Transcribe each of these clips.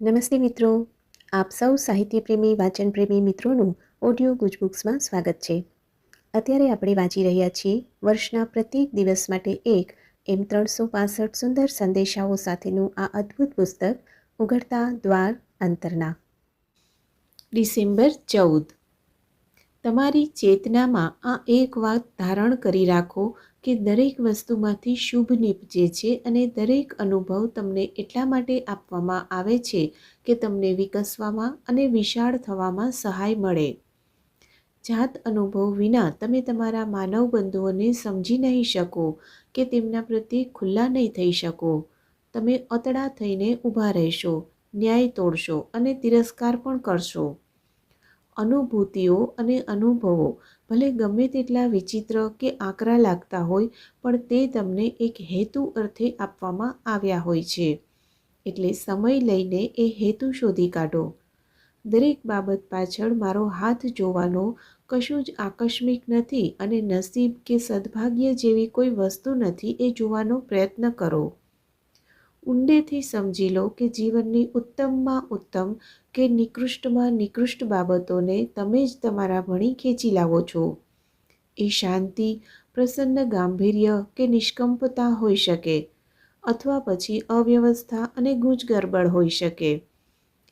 નમસ્તે મિત્રો. આપ સૌ સાહિત્યપ્રેમી, વાચનપ્રેમી મિત્રોનું ઓડિયો ગુજબુક્સમાં સ્વાગત છે. અત્યારે આપણે વાંચી રહ્યા છીએ વર્ષના પ્રત્યેક દિવસ માટે એક એમ ત્રણસો પાસઠ સુંદર સંદેશાઓ સાથેનું આ અદ્ભુત પુસ્તક, ઉઘડતા દ્વાર અંતરના. ડિસેમ્બર ચૌદ. તમારી ચેતનામાં આ એક વાત ધારણ કરી રાખો કે દરેક વસ્તુમાંથી શુભ નીપજે છે અને દરેક અનુભવ તમને એટલા માટે આપવામાં આવે છે કે તમને વિકસવામાં અને વિશાળ થવામાં સહાય મળે. જાત અનુભવ વિના તમે તમારા માનવ બંધુઓને સમજી નહીં શકો કે તેમના પ્રત્યે ખુલ્લા નહીં થઈ શકો. તમે અતડા થઈને ઊભા રહેશો, ન્યાય તોડશો અને તિરસ્કાર પણ કરશો. અનુભૂતિઓ અને અનુભવો. ભલે ગમે તેટલા વિચિત્ર કે આકરા લાગતા હોય, પણ તે તમને એક હેતુ અર્થે આપવામાં આવ્યા હોય છે. એટલે સમય લઈને એ હેતુ શોધી કાઢો. દરેક બાબત પાછળ મારો હાથ જોવાનો કશું જ આકસ્મિક નથી અને નસીબ કે સદભાગ્ય જેવી કોઈ વસ્તુ નથી એ જોવાનો પ્રયત્ન કરો. ઊંડેથી સમજી લો કે જીવનની ઉત્તમમાં ઉત્તમ કે નિકૃષ્ટમાં નિકૃષ્ટ બાબતોને તમે જ તમારા ભણી ખેંચી લાવો છો. એ શાંતિ, પ્રસન્ન ગાંભીર્ય કે નિષ્કંપતા હોઈ શકે અથવા પછી અવ્યવસ્થા અને ગૂંચગરબડ હોઈ શકે.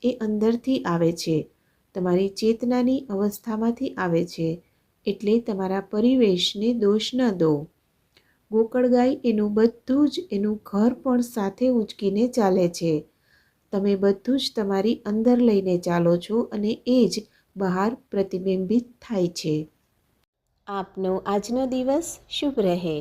એ અંદરથી આવે છે, તમારી ચેતનાની અવસ્થામાંથી આવે છે, એટલે તમારા પરિવેશને દોષ ન દો. ગોકળગાય એનું બધું જ એનું ઘર પણ સાથે ઉંચકીને ચાલે છે. તમે બધું જ તમારી અંદર લઈને ચાલો છો અને એ જ બહાર પ્રતિબિંબિત થાય છે. આપનો આજનો દિવસ શુભ રહે.